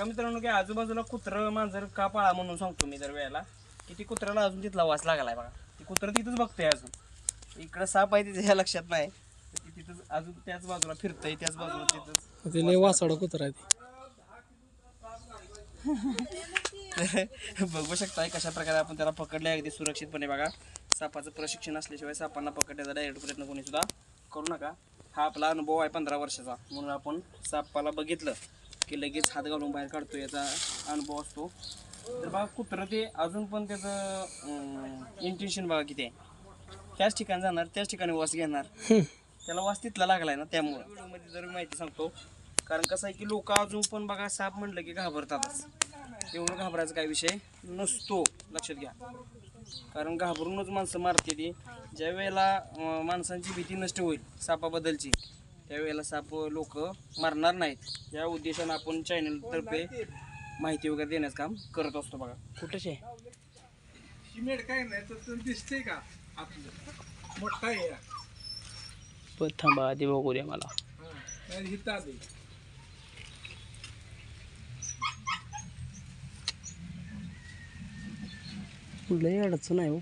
बघा मित्रांनो की आजूबाजूला कुत्र मांजर का पाळा म्हणून सांगतो मी दर वेळेला की ती कुत्र्याला अजून तिथला वास लागलाय बघा. ती कुत्र तिथंच बघतोय अजून. इकडं साप आहे तिथे ह्या लक्षात नाही. तर ती तिथंच अजून त्याच बाजूला फिरतंय त्याच बाजूला तिथंच. ते लय वासाडा कुत्रा आहे ते. बघू शकताय कशा प्रकारे आपण त्याला पकडले अगदी सुरक्षितपणे बघा. सापाचं प्रशिक्षण असल्याशिवाय सापांना पकडण्याचा डायरेक्ट प्रयत्न कोणी सुद्धा करू नका. हा आपला अनुभव आहे पंधरा वर्षाचा म्हणून आपण सापाला बघितलं. की लगेच हात घालून बाहेर काढतो याचा अनुभव असतो. तर बघा कुत्रं ते अजून पण त्याचं इंटेन्शन बघा किती आहे. त्याच ठिकाणी जाणार त्याच ठिकाणी वास घेणार. त्याला वास तिथला लागलाय ना त्यामुळे. व्हिडिओमध्ये जर माहिती सांगतो. कारण कसं आहे की लोक अजून पण बघा साप म्हणलं की घाबरतातच. एवढं घाबरायचा काही विषय नसतो. लक्षात घ्या. कारण घाबरूनच माणसं मारते ती. ज्या वेळेला माणसांची भीती नष्ट होईल सापाबद्दलची. त्यावेळेला साप लोक मारणार नाहीत. या उद्देशानं आपण चॅनलतर्फे माहिती वगैरे देण्याचं काम करत असतो बघा. कुठंच आहे? सिमेंट काय नाही तर दिसतंय का आपलं? मोठा आहे हा. पण थांबा आधी बघू द्या मला. हा. नाही. लय अडचण आहे हो.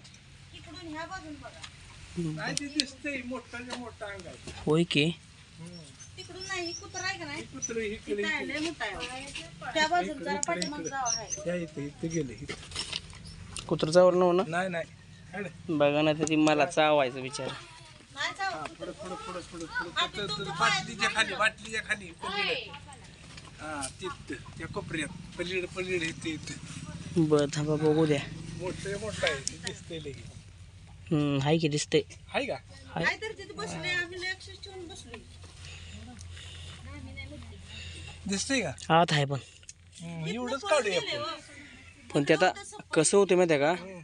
नाही ते दिसतंय मोठाच्या मोठा अंग आहे होय की? तिकडून नाही कुत्रा आहे का नाही? कुत्र इकडे काय लय मोठा आहे. त्या बाजूला जरा पाठीमाग जावं आहे. त्या इथे इथे गेले इथं. कुत्रचावर नव ना? नाही नाही. बघा ना ती मला चावायचं विचार. नाही जावं पुढं पुढं पुढं पुढं पुढं. तर- तर बाटलीच्या खाली बाटलीच्या खाली पलीकडे. हा तिथं त्या कोपऱ्यात. पलीकडे पलीकडे इथे इथं. बर थांबा बघू द्या. मोठं मोठं आहे. ते दिसतंय हम्म हाय की दिसते आहे का? तिथे बसले आम्ही ठेवून बसलो दिसतंय का? आत आहे पण. हम्म, एवढंच काढूया आपण. पण ते आता कसं होतं माहिती आहे का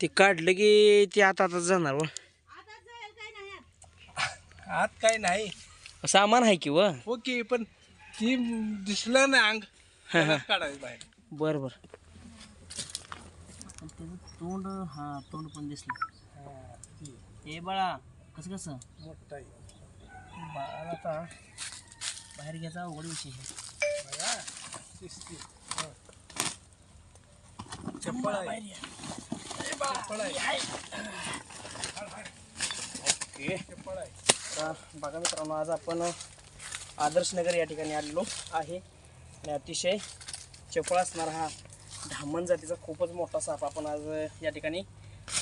ते काढलं की ते आता आता जाणार व आता जायला काय नाही. आत. आत काय नाही सामान आहे की व? ओके पण ती दिसलं ना अंग त्यालाच काढायचं बाहेर. बर बर. तोंड हा तोंड पण दिसलं. हे बाळा कसं कसं? मोठा आहे. आता बाहेर घ्यायचा अवघड विषय आहे. बघा, दिसते. हा. चप्पल आहे. चप्पल आहे. ओके. चप्पल आहे. आता बघा मित्रांनो आज आपण आदर्श नगर या ठिकाणी आलेलो आहे. आणि अतिशय चपळ असणारा हा धामण जातीचा खूपच मोठा साप आपण आज या ठिकाणी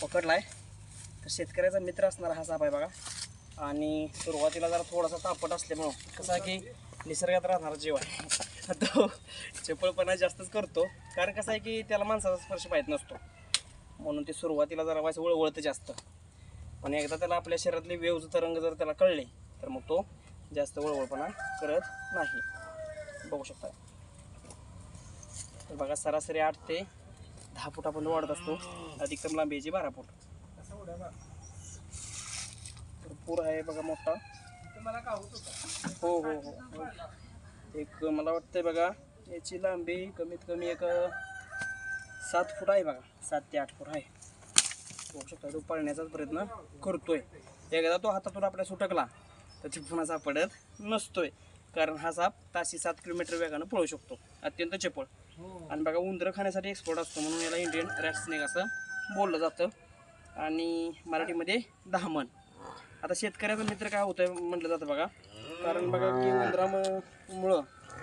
पकडला आहे तर शेतकऱ्याचा मित्र असणारा हा साप आहे बघा. आणि सुरुवातीला जरा थोडासा तापट असल्यामुळं कसं आहे की निसर्गात राहणारा जीव आहे. तो चपळपणा जास्तच करतो. कारण कसं आहे की त्याला माणसाचा स्पर्श माहीत नसतो. म्हणून ते सुरुवातीला जरा व्हायचं वळवळतं जास्त. पण एकदा त्याला आपल्या शरीरातले वेवज तरंग जर त्याला कळले तर मग तो जास्त वळवळपणा करत नाही. बघू शकता. तर बघा सरासरी आठ ते दहा फूट आपण वाढत असतो. अधिकतम लांबी बारा फूट. तर पूर आहे बघा मोठा. मला हो हो हो. एक मला वाटतंय बघा याची लांबी कमीत कमी एक सात फूट आहे बघा. सात ते आठ फूट आहे. बघू शकता तो पळण्याचाच प्रयत्न करतोय. एकदा तो हातातून आपल्या सुटकला तर ते पुन्हा सापडत नसतोय. कारण हा साप ताशी सात किलोमीटर वेगानं पळू शकतो. अत्यंत चपळ. आणि बघा उंदरं खाण्यासाठी एक्सपोर्ट असतो म्हणून याला इंडियन रॅट स्नेक असं बोललं जातं. आणि मराठीमध्ये दहामण आता शेतकऱ्याचा मित्र काय होतं म्हटलं जातं बघा. कारण बघा की उंदरामुळं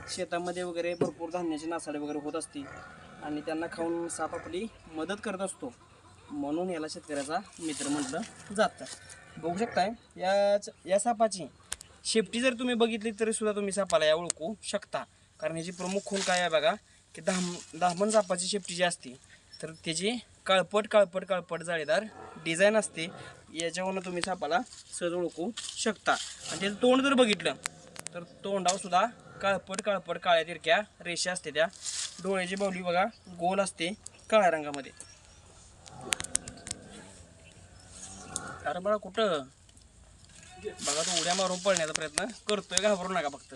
शेतामध्ये वगैरे भरपूर धान्याची नासाडी वगैरे होत असते. आणि त्यांना खाऊन साप आपली मदत करत असतो. म्हणून याला शेतकऱ्याचा मित्र म्हटलं जातं. बघू शकताय या या सापाची शेपटी जर तुम्ही बघितली तरी सुद्धा तुम्ही सापाला या ओळखू शकता. कारण याची प्रमुख खूण काय आहे बघा की धाम धामण सापाची शेपटी जी असते तर त्याची काळपट काळपट काळपट जाळीदार डिझाईन असते. याच्यावरनं तुम्ही सापाला सहज ओळखू शकता. आणि त्याचं तोंड जर बघितलं तर तोंडावर सुद्धा काळपट काळपट काळ्या तिरक्या रेषा असते त्या. डोळ्याची बावली बघा गोल असते काळ्या रंगामध्ये. अरे बघा कुठं? बघा तो उड्या मारून पळण्याचा प्रयत्न करतोय घाबरू नका फक्त.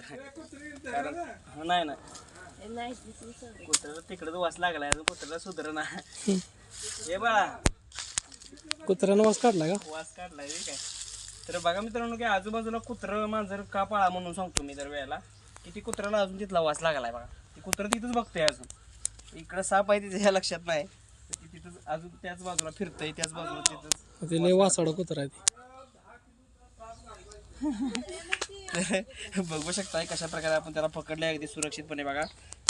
कारण नाही नाही. कुत्र्याला तिकडं वास लागलाय अजून कुत्र्याला हे बाळा. कुत्र्यानं वास काढला का? वास काढलाय रे काय. तर बघा मित्रांनो की आजूबाजूला कुत्र मांजर का पाळा म्हणून सांगतो मी दर वेळेला की ती कुत्र्याला अजून तिथला वास लागलाय बघा. ते कुत्रं तिथंच बघतंय अजून. इकडं साप आहे तिथे ह्या लक्षात नाही. तर ते तिथंच अजून त्याच बाजूला फिरतंय त्याच बाजूला तिथंच. वासाडं कुत्रा आहे बघू शकताय कशा प्रकारे आपण त्याला पकडले अगदी सुरक्षितपणे बघा.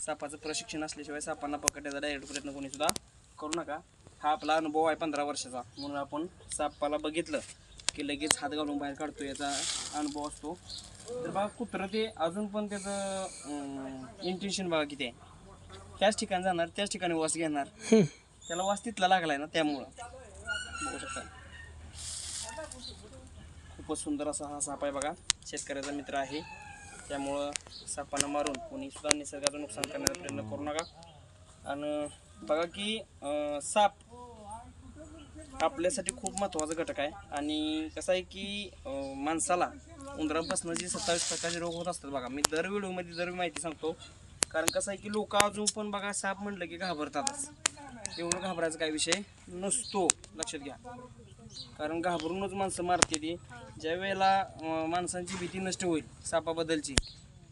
सापाचं प्रशिक्षण असल्याशिवाय सापांना पकडण्याचा डायरेक्ट प्रयत्न कोणी सुद्धा करू नका. हा आपला अनुभव आहे पंधरा वर्षाचा. म्हणून आपण सापाला बघितलं की लगेच हात घालून बाहेर काढतो याचा अनुभव असतो. तर बघा कुत्रं ते अजून पण त्याचं इंटेन्शन बघा किती आहे. त्याच ठिकाणी जाणार त्याच ठिकाणी वास घेणार. त्याला वास तिथला लागलाय ना त्यामुळं. बघू शकता. खूपच सुंदर असा हा साप आहे बघा. शेतकऱ्याचा मित्र आहे. त्यामुळं सापांना मारून कोणीसुद्धा निसर्गाचं नुकसान करण्याचा प्रयत्न करू नका. आणि बघा की साप आपल्यासाठी खूप महत्त्वाचा घटक आहे. आणि कसं आहे की माणसाला उंदरापासून जे सत्तावीस प्रकारचे रोग होत असतात बघा. मी दर व्हिडिओमध्ये दर माहिती सांगतो कारण कसं आहे की लोक अजून पण बघा साप म्हटलं की घाबरतातच. एवढं घाबरायचा काय विषय नसतो. लक्षात घ्या. कारण घाबरूनच माणसं मारते ती. ज्या वेळेला माणसांची भीती नष्ट होईल सापाबद्दलची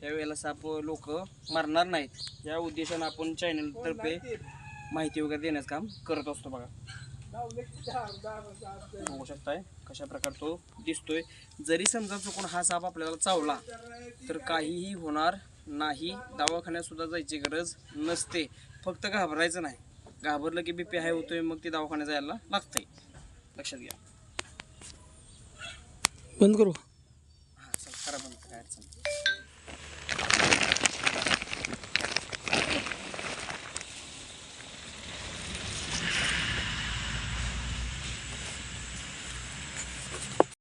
त्यावेळेला साप लोक मारणार नाहीत. या उद्देशानं आपण चॅनलतर्फे माहिती वगैरे देण्याचं काम करत असतो बघा. बघू शकताय कशा प्रकारे तो दिसतोय. जरी समजा चुकून हा साप आपल्याला चावला तर काहीही होणार नाही. दवाखान्यात सुद्धा जायची गरज नसते. फक्त घाबरायचं नाही. घाबरलं की बीपी हाय होतोय मग ते दवाखान्यात जायला लागतंय. लक्षात घ्या. बंद करू? हां सर खरा बंद काय अडचण